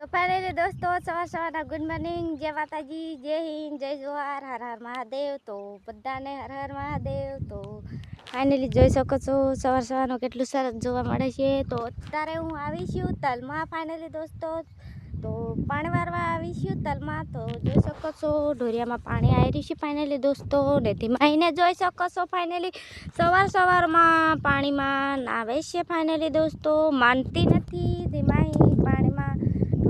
તો ફાઇનલી દોસ્તો, સવાર સવારના ગુડ મોર્નિંગ, જય માતાજી, જય હિન્દ, જય જોહાર, હર હર મહાદેવ, તો બધાને હર હર મહાદેવ, તો ફાઇનલી જોઈ શકો છો સવાર સવારનું કેટલું સરસ જોવા મળે છે. તો અત્યારે હું આવી છું તલમાં ફાઇનલી દોસ્તો, તો પાણી વારવા આવી છું તલમાં, તો જોઈ શકો છો ઢોરિયામાં પાણી આવી રહ્યું છે ફાઇનલી દોસ્તો, ને ધીમાઈને જોઈ શકો છો ફાઇનલી સવાર સવારમાં પાણીમાં નાવે છે ફાઇનલી દોસ્તો, માનતી નથી પાણીમાં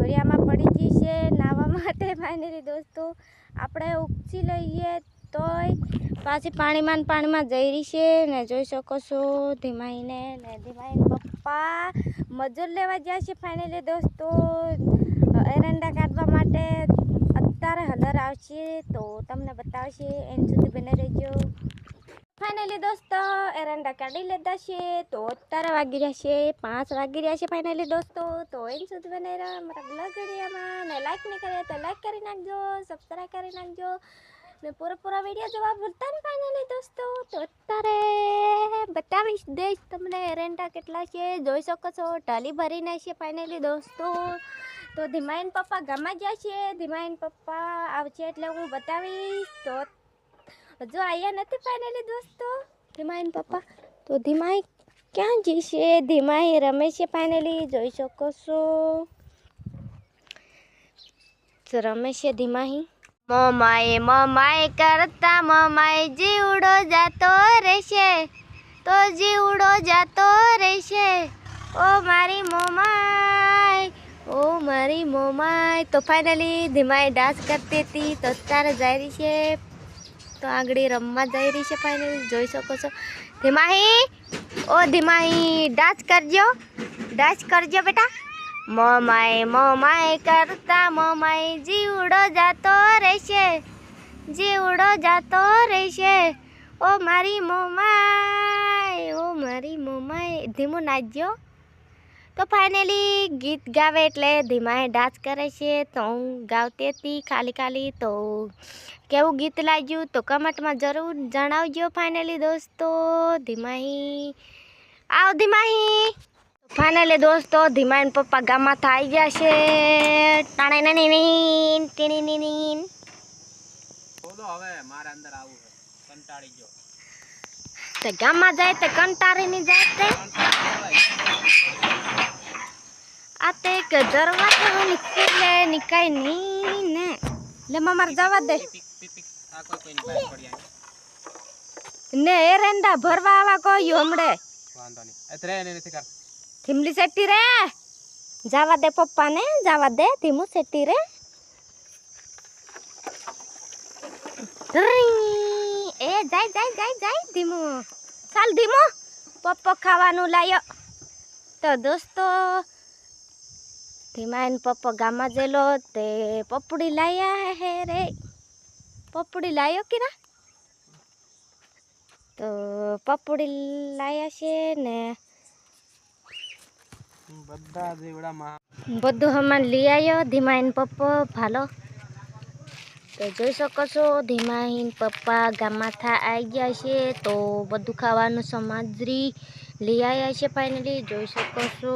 ઢોરિયામાં પડી ગઈ છે નાહવા માટે, ફાઇનલી દોસ્તો. આપણે ઉપસી લઈએ તોય. પાછી પાણીમાં પાણીમાં જઈ રહી છે. ને જોઈ શકો છો, ધીમાઈને ને ધીમાઈને પપ્પા મજૂર લેવા ગયા છે ફાઇનલી દોસ્તો. એરંડા કાઢવા માટે અત્યારે હલર આવશે તો તમને બતાવશે. એમ સુધી બને રહેજો. ફાઇનલી દોસ્તો, એરંડા કાઢી લીધા છે, તો અત્યારે વાગી રહ્યા છે પાંચ, વાગી રહ્યા છે ફાઇનલી દોસ્તો. તો એમ સુધી બનાવી રહ્યા મારા બ્લોગ વિડીયામાં. ને લાઈક નહીં કર્યા તો લાઈક કરી નાખજો સબસ્ક્રાઈબ કરી નાખજો. ને પૂરા પૂરા વીડિયો જોવા ભૂલતા ને ફાઇનલી દોસ્તો. તો અત્યારે બતાવીશ દઈશ તમને એરંડા કેટલા છે. જોઈ શકો છો ટાલી ભરીને છે ફાઇનલી દોસ્તો. તો ધીમાઈન પપ્પા ગામમાં ગયા છે. ધીમાઈન પપ્પા આવશે એટલે હું બતાવીશ. તો હજુ આવ્યા નથી ફાઇનલી દોસ્તો. ધીમાઈન પપ્પા. તો ધીમાઈ ક્યાં જઈશે? ધીમાઈ રમે છે ફાઇનલી જોઈ શકો છો. રમે છે ધીમાહી મમાએ મમાએ કરતા મમાએ જીવડો જાતો રહેશે. તો જીવડો જાતો રહેશે. ઓ મારી મોમાય ઓ મારી મોમાય તો ફાઇનલી ધીમાએ ડાન્સ કરતી હતી. તો અત્યારે જાય છે. તો આગળ રમવા જઈ રહી છે ફાઇનલી જોઈ શકો છો. ધીમાહી. ઓ ધીમાહી ડાન્સ કરજો. ડાન્સ કરજો બેટા. મમાય મમાય કરતા મમાય જીવડો જાતો રહેશે. જીવડો જાતો રહેશે. ઓ મારી મોમાય ઓ મારી મોમાય ધીમું નાચજો. તો ફાઇનલી ગીત ગાવે એટલે ધીમાએ ડાન્સ કરે છે તો હું ગાવતી હતી ખાલી ખાલી. તો કેવું ગીત લાગ્યું તો કમેન્ટમાં જરૂર જણાવજો ફાઇનલી દોસ્તો. ધીમાહી આવ ધીમાહી ફાઇનલી દોસ્તો ધીમાઈન પપ્પા ગામમાં થઈ ગયા છે. બોલો હવે મારે અંદર આવું કંટાળી ગયો. તે ગામમાં જાય તે કંટાળી ની જાય તે. આ તે એક જરવા તો નીકળે નીકાયની ને. લે મામાર જવા દે. ને એરંડા ભરવા આવા કહ્યું હમણે. વાંધો નહીં. અત્યારે એને નથી કર થીમલી શેટ્ટી રે. જવા દે પપ્પાને જવા દે. ધીમું શેટ્ટી રે. એ જાય જાય જાય જાય ધીમું. ચાલ ધીમો. પપ્પો ખાવાનું લાયો. તો દોસ્તો ધીમા પપ્પા પપ્પો ગામમાં જેલો તે પપડી લાયા હે રે. પપડી લાયો કિરા? તો પપડી લાયા છે ને બધા જીવડામાં બધું હમણાં લઈ આવ્યો ધીમાઈન પપ્પો ભાલો. તો જોઈ શકો છો ધીમાઈન પપ્પા ગામમાં થા આવી ગયા છે તો બધું ખાવાનું સમાજરી લઈ આવ્યા છે ફાઇનલી જોઈ શકો છો.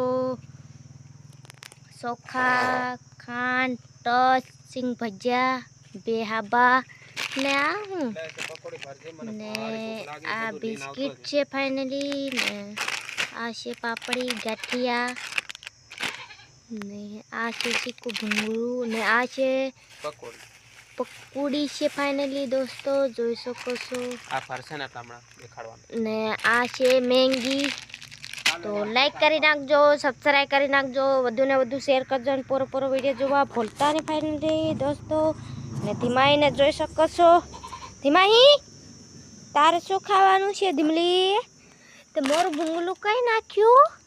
ચોખા ખાંડ ટચ સિંગ ભજીયા બે હાબા ને આ હું? ને આ બિસ્કિટ છે ફાઇનલી ને આ છે પાપડી ગાંઠિયા ને આ છે ચીકુ ભૂંગળું ને આ છે પકોડી પકોડી છે ફાઇનલી દોસ્તો જોઈ શકો છો. આ ફરશે ને એટલે દેખાડવાનું. ને આ છે મેંગી તો લાઈક કરી નાખજો સબસ્ક્રાઈબ કરી નાખજો, વધુ ને વધુ શેર કરજો અને પૂરો પૂરો વીડિયો જોવા ભૂલતા નહીં ફાઇનલી દોસ્તો. ને ધીમાઈને જોઈ શકો છો. ધીમાહી તારે શું ખાવાનું છે, ધીમલી? તે મોરું ભૂંગલું કઈ નાખ્યું?